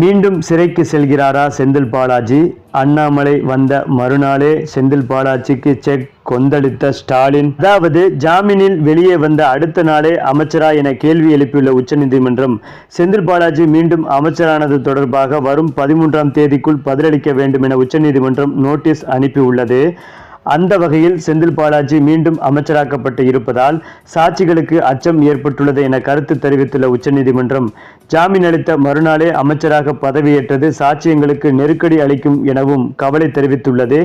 மீண்டும் சிறைக்கு செல்கிறாரா செந்தில் பாலாஜி? அண்ணாமலை வந்த மறுநாளே செந்தில் பாலாஜிக்கு செக் கொந்தளித்த ஸ்டாலின். அதாவது ஜாமீனில் வெளியே வந்த அடுத்த நாளே அமைச்சரா என கேள்வி எழுப்பியுள்ள உச்சநீதிமன்றம் செந்தில் பாலாஜி மீண்டும் அமைச்சரானது தொடர்பாக வரும் பதிமூன்றாம் தேதிக்குள் பதிலளிக்க வேண்டும் என உச்சநீதிமன்றம் நோட்டீஸ் அனுப்பியுள்ளது. அந்த வகையில் செந்தில் பாலாஜி மீண்டும் அமைச்சராக்கப்பட்டு இருப்பதால் சாட்சிகளுக்கு அச்சம் ஏற்பட்டுள்ளது என கருத்து தெரிவித்துள்ள உச்சநீதிமன்றம் ஜாமீன் அளித்த மறுநாளே அமைச்சராக பதவியேற்றது சாட்சியங்களுக்கு நெருக்கடி அளிக்கும் எனவும் கவலை தெரிவித்துள்ளது.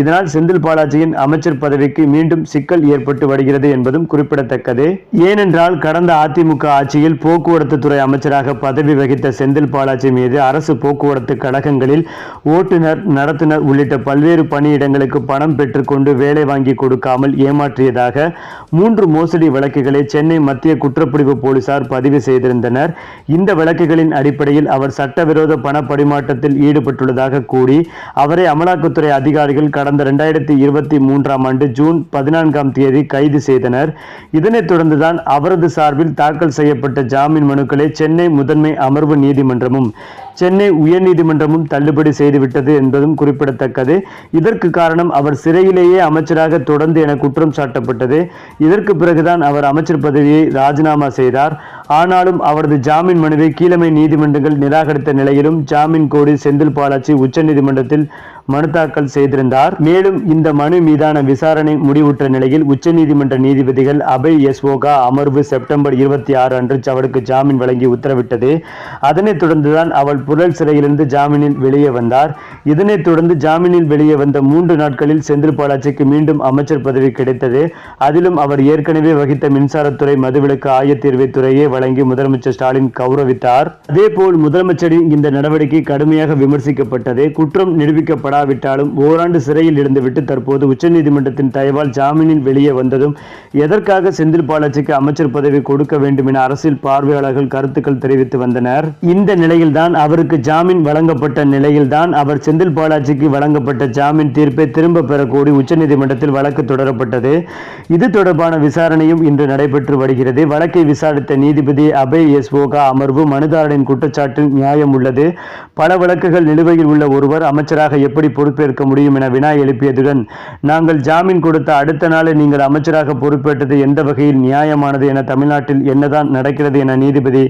இதனால் செந்தில் பாலாஜியின் அமைச்சர் பதவிக்கு மீண்டும் சிக்கல் ஏற்பட்டு வருகிறது என்பதும் குறிப்பிடத்தக்கது. ஏனென்றால் கடந்த அதிமுக ஆட்சியில் போக்குவரத்து துறை அமைச்சராக பதவி வகித்த செந்தில் பாலாஜி மீது அரசு போக்குவரத்து கழகங்களில் ஓட்டுநர் நடத்துனர் உள்ளிட்ட பல்வேறு பணியிடங்களுக்கு பணம் பெற்று கொண்டு வேலை வாங்கி கொடுக்காமல் ஏமாற்றியதாக மூன்று மோசடி வழக்குகளை சென்னை மத்திய குற்றப்பிரிவு போலீசார் பதிவு செய்திருந்தனர். இந்த வழக்குகளின் அடிப்படையில் அவர் சட்டவிரோத பண பரிமாற்றத்தில் ஈடுபட்டுள்ளதாக கூறி அவரை அமலாக்கத்துறை அதிகாரிகள் கடந்த இரண்டாயிரத்தி இருபத்தி மூன்றாம் ஆண்டு ஜூன் பதினான்காம் தேதி கைது செய்தனர். இதனைத் தொடர்ந்துதான் அவரது சார்பில் தாக்கல் செய்யப்பட்ட ஜாமீன் மனுக்களை சென்னை முதன்மை அமர்வு நீதிமன்றமும் சென்னை உயர்நீதிமன்றமும் தள்ளுபடி செய்துவிட்டது என்பதும் குறிப்பிடத்தக்கது. இதற்கு காரணம் அவர் சிறையில் சிறையிலேயே அமைச்சராக தொடர்ந்து என குற்றம் சாட்டப்பட்டது. இதற்கு பிறகுதான் அவர் அமைச்சர் பதவியை ராஜினாமா செய்தார். ஆனாலும் அவரது ஜாமீன் மனுவை கீழமை நீதிமன்றங்கள் நிராகரித்த நிலையிலும் ஜாமீன் கோரி செந்தில் பாலாஜி உச்சநீதிமன்றத்தில் மனு தாக்கல் செய்திருந்தார். மேலும் இந்த மனு மீதான விசாரணை முடிவுற்ற நிலையில் உச்சநீதிமன்ற நீதிபதிகள் அபய் எஸ்ஓகா அமர்வு செப்டம்பர் இருபத்தி ஆறு அன்று அவருக்கு ஜாமீன் வழங்கி உத்தரவிட்டது. அதனைத் தொடர்ந்துதான் அவள் புழல் சிறையிலிருந்து ஜாமீனில் வெளியே வந்தார். இதனைத் தொடர்ந்து ஜாமீனில் வெளியே வந்த மூன்று நாட்களில் செந்தில் பாலாஜிக்கு மீண்டும் அமைச்சர் பதவி கிடைத்தது. அதிலும் அவர் ஏற்கனவே வகித்த மின்சாரத்துறை மதுவிலக்கு ஆயத்தீர்வை துறையே வழங்கி முதலமைச்சர் ஸ்டாலின் கௌரவித்தார். அதேபோல் முதலமைச்சரின் இந்த நடவடிக்கை கடுமையாக விமர்சிக்கப்பட்டது. குற்றம் நிரூபிக்கப்படாவிட்டாலும் ஓராண்டு சிறையில் இருந்துவிட்டு தற்போது உச்சநீதிமன்றத்தின் தயவால் ஜாமீனில் வெளியே வந்ததும் எதற்காக செந்தில் பாலாஜிக்கு அமைச்சர் பதவி கொடுக்க வேண்டும் என அரசியல் பார்வையாளர்கள் கருத்துக்கள் தெரிவித்து வந்தனர். இந்த நிலையில்தான் அவருக்கு ஜாமீன் வழங்கப்பட்ட நிலையில்தான் அவர் செந்தில் பாலாஜிக்கு வழங்கப்பட்ட ஜாமீன் தீர்ப்பை திரும்ப பெறக்கோரி உச்சநீதிமன்றத்தில் வழக்கு தொடரப்பட்டது. இது தொடர்பான விசாரணையும் இன்று நடைபெற்று வருகிறது. வழக்கை விசாரித்த நீதிபதி அபய் எஸ் ஓகா அமர்வு மனுதாரரின் குற்றச்சாட்டில் நியாயம் உள்ளது. பல வழக்குகள் நிலுவையில் உள்ள ஒருவர் அமைச்சராக எப்படி பொறுப்பேற்க முடியும் என வினா எழுப்பியதுடன் நாங்கள் ஜாமீன் கொடுத்த அடுத்த நாளே நீங்கள் அமைச்சராக பொறுப்பேற்றது எந்த வகையில் நியாயமானது என தமிழ்நாட்டில் என்னதான் நடக்கிறது என நீதிபதி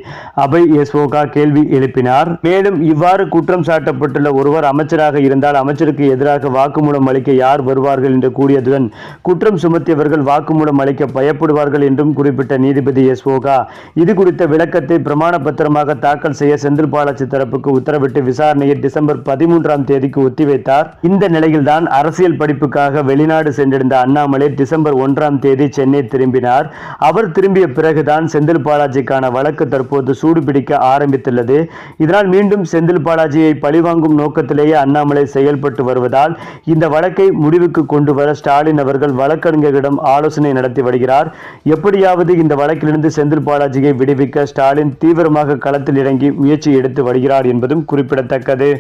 அபய் எஸ் ஓகா கேள்வி எழுப்பினார். மேலும் இவ்வாறு குற்றம் சாட்டப்பட்டுள்ள ஒருவர் அமைச்சராக இருந்தால் அமைச்சருக்கு எதிராக வாக்குமூலம் அளிக்க யார் வருவார்கள் என்று கூறியதுடன் குற்றம் சுமத்தியவர்கள் வாக்குமூலம் அளிக்க பயப்படுவார்கள் என்றும் குறிப்பிட்ட நீதிபதி எஸ் ஓகா இது குறித்த விளக்கத்தை பிரமாண பத்திரமாக தாக்கல் செய்ய செந்தில் பாலாஜி தரப்புக்கு உத்தரவிட்டு விசாரணையை டிசம்பர் பதிமூன்றாம் தேதிக்கு ஒத்திவைத்தார். இந்த நிலையில்தான் அரசியல் படிப்புக்காக வெளிநாடு சென்றிருந்த அண்ணாமலை டிசம்பர் ஒன்றாம் தேதி சென்னை திரும்பினார். அவர் திரும்பிய பிறகுதான் செந்தில் பாலாஜிக்கான வழக்கு தற்போது சூடுபிடிக்க ஆரம்பித்துள்ளது. இதனால் மீண்டும் செந்தில் பாலாஜியை பழிவாங்கும் நோக்கத்திலேயே அண்ணாமலை செயல்பட்டு வருவதால் இந்த வழக்கை முடிவுக்கு கொண்டு வர ஸ்டாலின் அவர்கள் வழக்கறிஞர்களிடம் ஆலோசனை நடத்தி வருகிறார். எப்படியாவது இந்த வழக்கிலிருந்து செந்தில் பாலாஜியை விடுவிக்க ஸ்டாலின் தீவிரமாக களத்தில் இறங்கி முயற்சி எடுத்து வருகிறார் என்பதும் குறிப்பிடத்தக்கது.